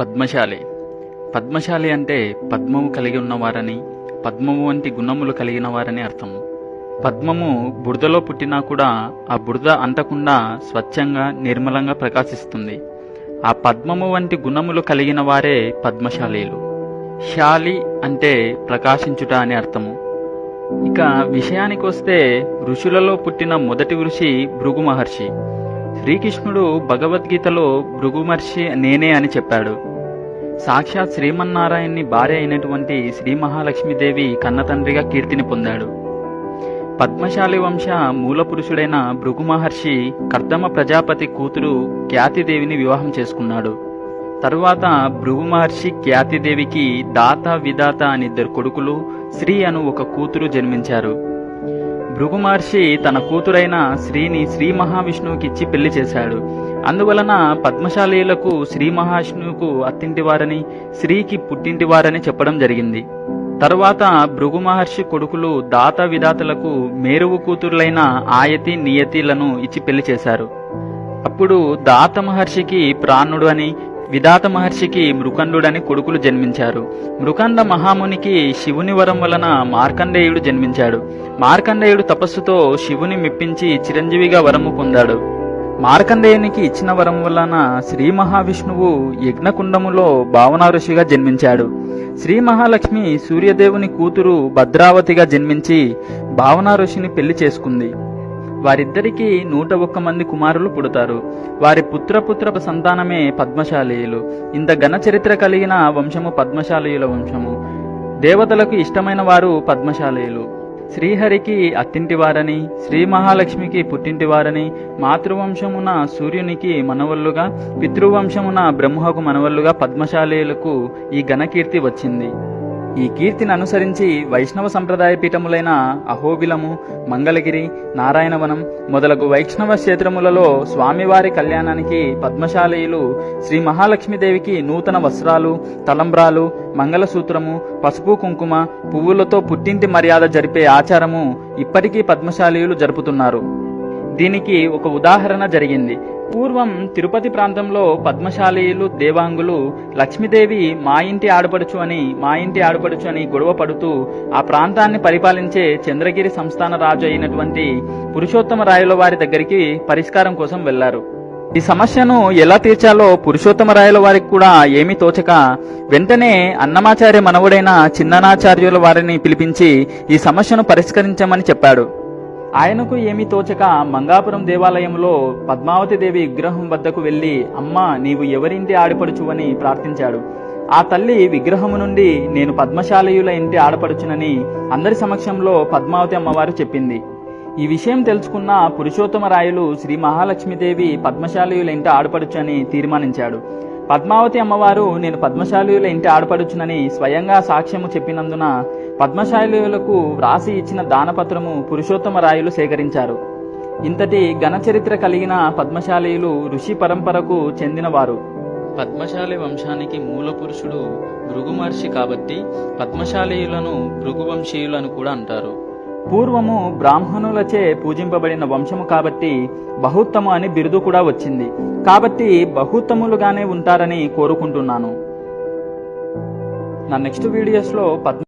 పద్మశాలి. పద్మశాలి అంటే పద్మము కలిగి ఉన్నవారని పద్మము వంటి గుణములు కలిగిన వారని అర్థము పద్మము బురదలో పుట్టినా కూడా ఆ బురద అంటకుండా స్వచ్ఛంగా నిర్మలంగా ప్రకాశిస్తుంది. ఆ పద్మము వంటి గుణములు కలిగిన వారే పద్మశాలీలు. శాలి అంటే ప్రకాశించుట అని అర్థము. ఇక విషయానికొస్తే ఋషులలో పుట్టిన మొదటి ఋషి భృగు మహర్షి శ్రీకృష్ణుడు భగవద్గీతలో భృగుమర్షి నేనే అని చెప్పాడు. సాక్షాత్ శ్రీమన్నారాయణ్ణి భార్య అయినటువంటి శ్రీ మహాలక్ష్మీదేవి కన్నతండ్రిగా కీర్తిని పొందాడు. పద్మశాలి వంశ మూల పురుషుడైన భృగు మహర్షి కర్దమ ప్రజాపతి కూతురు ఖ్యాతిదేవిని వివాహం చేసుకున్నాడు. తరువాత భృగు మహర్షి ఖ్యాతిదేవికి దాత విదాత అని ఇద్దరు కొడుకులు శ్రీ అను ఒక కూతురు జన్మించారు. భృగు మహర్షి తన కూతురైన శ్రీని శ్రీ మహావిష్ణువుకిచ్చి పెళ్ళి చేశాడు. అందువలన పద్మశాలీలకు శ్రీ మహావిష్ణువుకు అత్తింటివారని శ్రీకి పుట్టింటివారని చెప్పడం జరిగింది. తరువాత భృగు మహర్షి కొడుకులు దాత విధాతలకు మేరువు కూతురులైన ఆయతి నియతిలను ఇచ్చి పెళ్ళి చేశారు. అప్పుడు దాత మహర్షికి ప్రాణుడు అని విధాత మహర్షికి మృకండుడని కొడుకులు జన్మించారు. మృకండ మహామునికి శివుని వరం వలన మార్కండేయుడు జన్మించాడు. మార్కండేయుడు తపస్సుతో శివుని మెప్పించి చిరంజీవిగా వరము పొందాడు. మార్కండేయునికి ఇచ్చిన వరం వలన శ్రీ మహావిష్ణువు యజ్ఞకుండములో భావన ఋషిగా జన్మించాడు. శ్రీ మహాలక్ష్మి సూర్యదేవుని కూతురు భద్రావతిగా జన్మించి భావన ఋషిని పెళ్ళి చేసుకుంది. వారిద్దరికీ నూట ఒక్క మంది కుమారులు పుడతారు. వారి పుత్రపుత్ర సంతానమే పద్మశాలీయులు. ఇంత ఘన చరిత్ర కలిగిన వంశము పద్మశాలీయుల వంశము. దేవతలకు ఇష్టమైన వారు పద్మశాలీయులు. శ్రీహరికి అత్తింటివారని శ్రీ మహాలక్ష్మికి పుట్టింటివారని మాతృవంశమున సూర్యునికి మనవల్లుగా పితృవంశమున బ్రహ్మకు మనవల్లుగా పద్మశాలీయులకు ఈ ఘనకీర్తి వచ్చింది. ఈ కీర్తిని అనుసరించి వైష్ణవ సంప్రదాయ పీఠములైన అహోబిలము మంగళగిరి నారాయణవనం మొదలగు వైష్ణవ క్షేత్రములలో స్వామివారి కళ్యాణానికి పద్మశాలీయులు శ్రీ మహాలక్ష్మీదేవికి నూతన వస్త్రాలు తలంబ్రాలు మంగళసూత్రము పసుపు కుంకుమ పువ్వులతో పుట్టింటి మర్యాద జరిపే ఆచారము ఇప్పటికీ పద్మశాలీయులు జరుపుతున్నారు. దీనికి ఒక ఉదాహరణ జరిగింది. పూర్వం తిరుపతి ప్రాంతంలో పద్మశాలీయులు దేవాంగులు లక్ష్మీదేవి మా ఇంటి ఆడపడుచు అని మా ఇంటి ఆడపడుచు అని గొడవ పడుతూ ఆ ప్రాంతాన్ని పరిపాలించే చంద్రగిరి సంస్థాన రాజు అయినటువంటి పురుషోత్తమ రాయుల వారి దగ్గరికి పరిష్కారం కోసం వెళ్ళారు. ఈ సమస్యను ఎలా తీర్చాలో పురుషోత్తమ రాయల వారికి కూడా ఏమీ తోచక వెంటనే అన్నమాచార్య మనవుడైన చిన్ననాచార్యుల వారిని పిలిపించి ఈ సమస్యను పరిష్కరించమని చెప్పాడు. ఆయనకు ఏమీ తోచక మంగాపురం దేవాలయంలో పద్మావతి దేవి విగ్రహం వద్దకు వెళ్ళి అమ్మా నీవు ఎవరింటి ఆడపడుచువని ప్రార్థించాడు. ఆ తల్లి విగ్రహము నుండి నేను పద్మశాలయుల ఇంటి ఆడపడుచునని అందరి సమక్షంలో పద్మావతి అమ్మవారు చెప్పింది. ఈ విషయం తెలుసుకున్న పురుషోత్తమ రాయులు శ్రీ మహాలక్ష్మీదేవి పద్మశాలయుల ఇంటి ఆడపడుచు అని తీర్మానించాడు. పద్మావతి అమ్మవారు నేను పద్మశాలీయుల ఇంటి ఆడపడుచునని స్వయంగా సాక్ష్యము చెప్పినందున పద్మశాలీయులకు వ్రాసి ఇచ్చిన దానపత్రము పురుషోత్తమ రాయులు సేకరించారు. ఇంతటి ఘనచరిత్ర కలిగిన పద్మశాలీయులు ఋషి పరంపరకు చెందినవారు. పద్మశాలి వంశానికి మూల పురుషుడు భృగు మహర్షి కాబట్టి పద్మశాలీయులను భృగువంశీయులను కూడా అంటారు. పూర్వము బ్రాహ్మణులచే పూజింపబడిన వంశము కాబట్టి బహుత్తము అని బిరుదు కూడా వచ్చింది. కాబట్టి బహుత్తములుగానే ఉంటారని కోరుకుంటున్నాను. నా నెక్స్ట్ వీడియోస్లో పద్మ